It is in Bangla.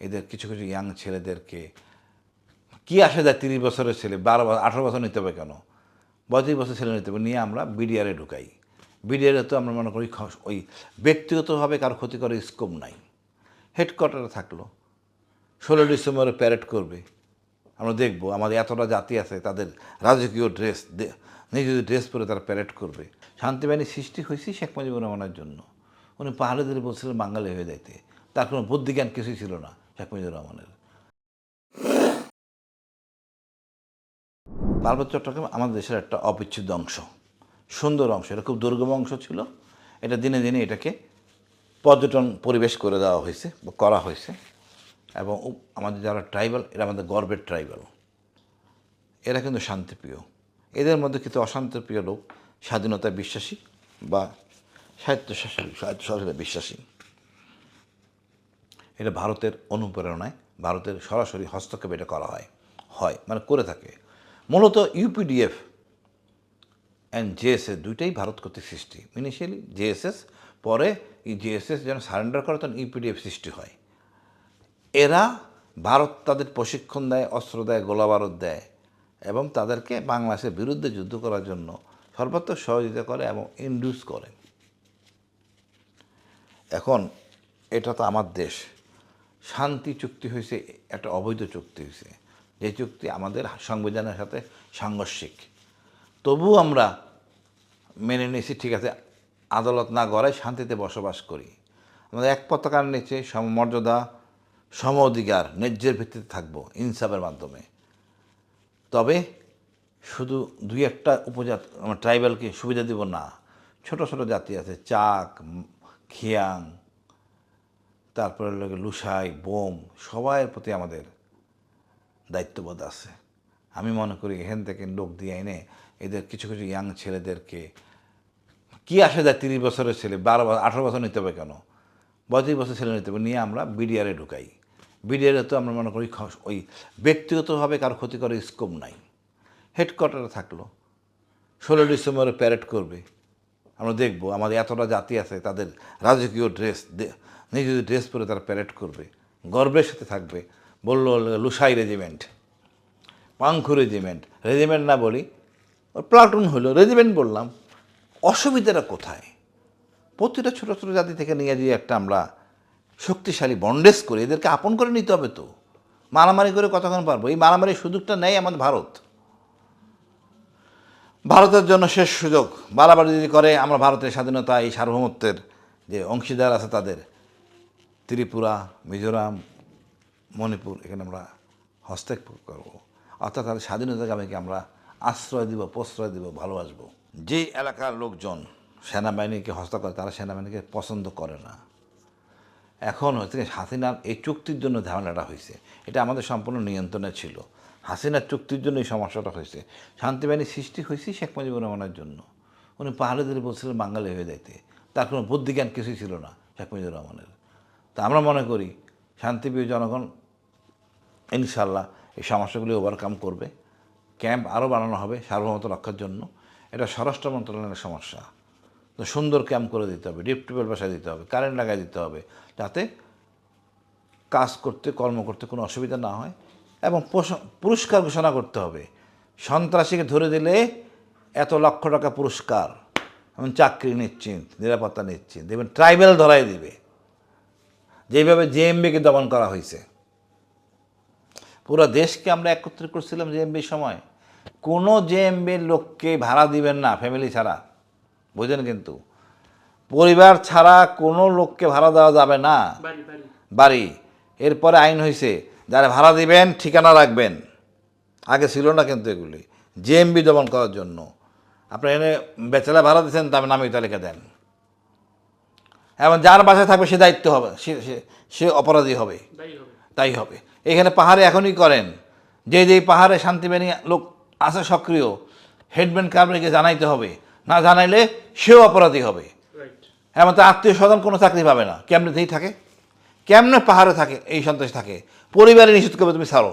এদের কিছু কিছু ইয়াং ছেলেদেরকে, কি আসে যায় তিরিশ বছরের ছেলে, বারো বছর আঠারো বছর নিতে হবে কেন? পঁয়ত্রিশ বছর ছেলে নিতে হবে, নিয়ে আমরা বিডিআরে ঢুকাই। বিডিআরে তো আমরা মনে করি ওই ব্যক্তিগতভাবে কারও ক্ষতি করার স্কোপ নাই। হেডকোয়ার্টারে থাকল। ষোলো ডিসেম্বরে প্যারেড করবে। আমরা দেখব, আমাদের এতটা জাতি আছে, তাদের রাজকীয় ড্রেস নিজেদের ড্রেস পরে তারা প্যারেড করবে। শান্তিবাহিনী সৃষ্টি হয়েছে শেখ মুজিবুর রহমানের জন্য। উনি পাহাড়িদের বলছিলেন বাঙালি হয়ে যাইতে। তার কোনো বুদ্ধিজ্ঞান কিছুই ছিল না। শেখ মুজিবুর রহমানের পার্বত্য চট্টগ্রাম আমাদের দেশের একটা অবিচ্ছেদ্য অংশ। সুন্দর অংশ, এটা খুব দুর্গম অংশ ছিল। এটা দিনে দিনে এটাকে পর্যটন পরিবেশ করে দেওয়া হয়েছে করা হয়েছে। এবং আমাদের যারা ট্রাইবাল, এরা আমাদের গর্বের ট্রাইবাল। এরা কিন্তু শান্তিপ্রিয়। এদের মধ্যে কিছু অশান্তিপ্রিয় লোক স্বাধীনতায় বিশ্বাসী বা সাহিত্য শাসন সাহিত্য বিশ্বাসী। এটা ভারতের অনুপ্রেরণায়, ভারতের সরাসরি হস্তক্ষেপ এটা করা হয় হয় মানে করে থাকে। মূলত ইউপিডিএফ অ্যান্ড জেএসএস দুইটাই ভারত কর্তৃক সৃষ্টি। ইনিশিয়ালি জেএসএস পরে জেএসএস যেন সারেন্ডার করে, তখন ইউপিডিএফ সৃষ্টি হয়। এরা ভারত তাদের প্রশিক্ষণ দেয়, অস্ত্র দেয় গোলাবারুদ দেয় এবং তাদেরকে বাংলাদেশের বিরুদ্ধে যুদ্ধ করার জন্য সর্বাত্মক সহযোগিতা করে এবং ইন্ডিউস করে। এখন, এটা তো আমার দেশ। শান্তি চুক্তি হয়েছে, একটা অবৈধ চুক্তি হয়েছে। যে চুক্তি আমাদের সংবিধানের সাথে সাংঘর্ষিক। তবুও আমরা মেনে নিয়েছি, ঠিক আছে, আদালত না গড়ায় শান্তিতে বসবাস করি। আমাদের এক পতাকার নিচে সমমর্যাদা সম অধিকার, ন্যায্যের ভিত্তিতে থাকব ইনসাফের মাধ্যমে। তবে শুধু দুই একটা উপজাত ট্রাইবালকে সুবিধা দিব না। ছোট ছোট জাতি আছে, চাক খিয়াং তারপরে গিয়ে লুসাই, বোম সবার প্রতি আমাদের দায়িত্ববোধ আছে। আমি মনে করি এখান থেকে লোক দিয়ে এনে এদের কিছু কিছু ইয়াং ছেলেদেরকে, কি আসে যায় তিরিশ বছরের ছেলে, বারো বছর আঠারো বছর নিতে হবে কেন? পঁয়ত্রিশ বছর ছেলে নিতে হবে, নিয়ে আমরা বিডিআরে ঢুকাই। বিডিআরে তো আমরা মনে করি ওই ব্যক্তিগতভাবে কারও ক্ষতি করার স্কোপ নাই। হেডকোয়ার্টারে থাকল। ষোলো ডিসেম্বরে প্যারেড করবে। আমরা দেখব, আমাদের এতটা জাতি আছে, তাদের রাজকীয় ড্রেস নিজেদের ড্রেস পরে তারা প্যারেড করবে, গর্বের সাথে থাকবে, বলল Lushai regiment Pangkhu regiment regiment না বলি প্লাটুন হলো রেজিমেন্ট বললাম, অসুবিধাটা কোথায়? প্রতিটা ছোটো ছোটো জাতি থেকে নিয়ে দিয়ে একটা আমরা শক্তিশালী বন্ডেজ করে এদেরকে আপন করে নিতে হবে তো। মারামারি করে কতক্ষণ পারব? এই মারামারির সুযোগটা নেই আমাদের ভারত। ভারতের জন্য শেষ সুযোগ। বাড়াবাড়ি যদি করে, আমরা ভারতের স্বাধীনতা এই সার্বভৌমত্বের যে অংশীদার আছে তাদের ত্রিপুরা, মিজোরাম, মণিপুর, এখানে আমরা হস্তক্ষেপ করব। অর্থাৎ তাদের স্বাধীনতাকামীকে আমরা আশ্রয় দিব, প্রশ্রয় দিব, ভালোবাসবো। যে এলাকার লোকজন সেনাবাহিনীকে হস্ত করে, তারা সেনাবাহিনীকে পছন্দ করে না। এখন হচ্ছে হাসিনার এই চুক্তির জন্য ঝামেলাটা হয়েছে। এটা আমাদের সম্পূর্ণ নিয়ন্ত্রণে ছিল। হাসিনার চুক্তির জন্য এই সমস্যাটা হয়েছে। শান্তিবাহিনী সৃষ্টি হয়েছে শেখ মুজিবুর রহমানের জন্য। উনি পাহাড়িদের বলছিলেন বাঙালি হয়ে যাইতে। তার কোনো বুদ্ধিজ্ঞান কিছুই ছিল না শেখ মুজিবুর রহমানের। তা আমরা মনে করি শান্তিপ্রিয় জনগণ ইনশাল্লাহ এই সমস্যাগুলি ওভারকাম করবে। ক্যাম্প আরও বানানো হবে সার্বভৌমত রক্ষার জন্য। এটা স্বরাষ্ট্র মন্ত্রণালয়ের সমস্যা। তো সুন্দর ক্যাম্প করে দিতে হবে, ডিপ বসায় দিতে হবে, কারেন্ট লাগাই দিতে হবে, যাতে কাজ করতে, কর্ম করতে কোনো অসুবিধা না হয় এবং পুরস্কার ঘোষণা করতে হবে। সন্ত্রাসীকে ধরে দিলে এত লক্ষ টাকা পুরস্কার, এবং চাকরি নিশ্চিন্ত, নিরাপত্তা নিশ্চিন্ত দেখবেন ট্রাইবেল ধরাই দিবে। যেভাবে জেএমবিকে দমন করা হয়েছে। পুরো দেশকে আমরা একত্রিত করছিলাম জেএমবির সময়। কোনো জেএমবির লোককে ভাড়া দিবেন না ফ্যামিলি ছাড়া। বুঝলেন কিন্তু? পরিবার ছাড়া কোনো লোককে ভাড়া দেওয়া যাবে না। বাড়ি এরপরে আইন হয়েছে যারা ভাড়া দিবেন ঠিকানা রাখবেন। আগে ছিল না কিন্তু এগুলি। জেএমবি দমন করার জন্য। আপনি এনে বেচালা ভাড়া দিচ্ছেন তবে নামে তালিকা দেন। এবং যার বাসায় থাকবে সে দায়িত্ব হবে সে অপরাধী হবে। তাই হবে। এখানে পাহাড়ে এখনই করেন যে যেই পাহাড়ে শান্তিবাহিনী লোক আছে সক্রিয় হেডম্যান কারবারিকে জানাইতে হবে। না জানাইলে সেও অপরাধী হবে। রাইট এমন তো আত্মীয় স্বজন কোনো চাকরি পাবে না। কেমনে যেই থাকে? কেমনে পাহাড়ে থাকে এই সন্ত্রাস থাকে? পরিবারে নিষেধ করবে তুমি ছাড়ো।